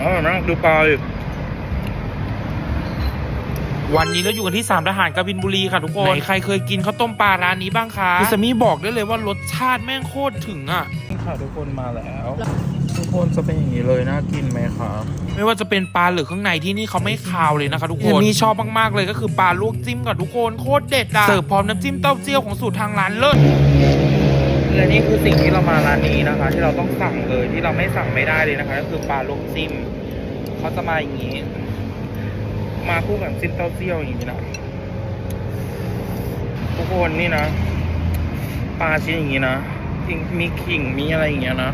อ๋อนะดูปลาดิวันนี้เราอยู่กันที่สามทหารกบินบุรีค่ะทุกคนไหนใครเคยกินข้าวต้มปลาร้านนี้บ้างคะคือสามีบอกได้เลยว่ารสชาติแม่งโคตรถึงอะนี่ค่ะทุกคนมาแล้ว ทุกคนจะเป็นอย่างนี้เลยน่ากินไหมคะไม่ว่าจะเป็นปลาหรือข้างในที่นี่เขาไม่คาวเลยนะคะทุกคนมีชอบมากๆเลยก็คือปลาลวกจิ้มกับทุกคนโคตรเด็ดอะเสิร์ฟพร้อมน้ำจิ้มเต้าเจี้ยวของสูตรทางร้านเลิศ และนี่คือสิ่งที่เรามาร้านนี้นะคะ ที่เราต้องสั่งเลยที่เราไม่สั่งไม่ได้เลยนะคะ ก็คือปลาลวกจิ้มเขาจะมาอย่างนี้ มาคู่กับจิ้มเต้าเจี้ยวอย่างนี้นะทุกคนนี่นะปลาชิ้นอย่างนี้นะขิงมีขิงมีอะไรอย่างเงี้ยนะ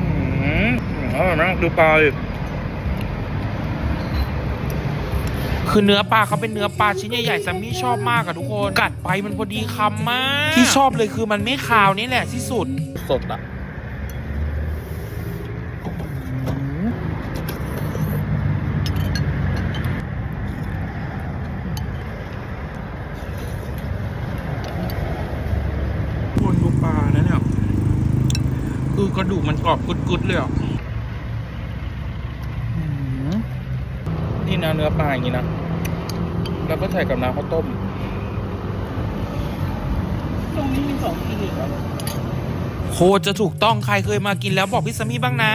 อืมอร่อยมากดูปลาดิ คือเนื้อปลาเขาเป็นเนื้อปลาชิ้นใหญ่ๆซัมมี่ชอบมากอะทุกคน กัดไปมันพอดีคำมาก ที่ชอบเลยคือมันไม่คาวนี่แหละที่สุด สดอะคนดูปลานะเนี่ยคือกระดูกมันกรอบกรุดๆเลยอะอื้อหือ นี่นะเนื้อปลาอย่างนี้นะ แล้วก็ใส่กับน้ำข้าวต้ม ตรงนี้มีสองคลินิกเหรอ โคตรจะถูกต้องใครเคยมากินแล้วบอกพี่ซัมมี่บ้างนะ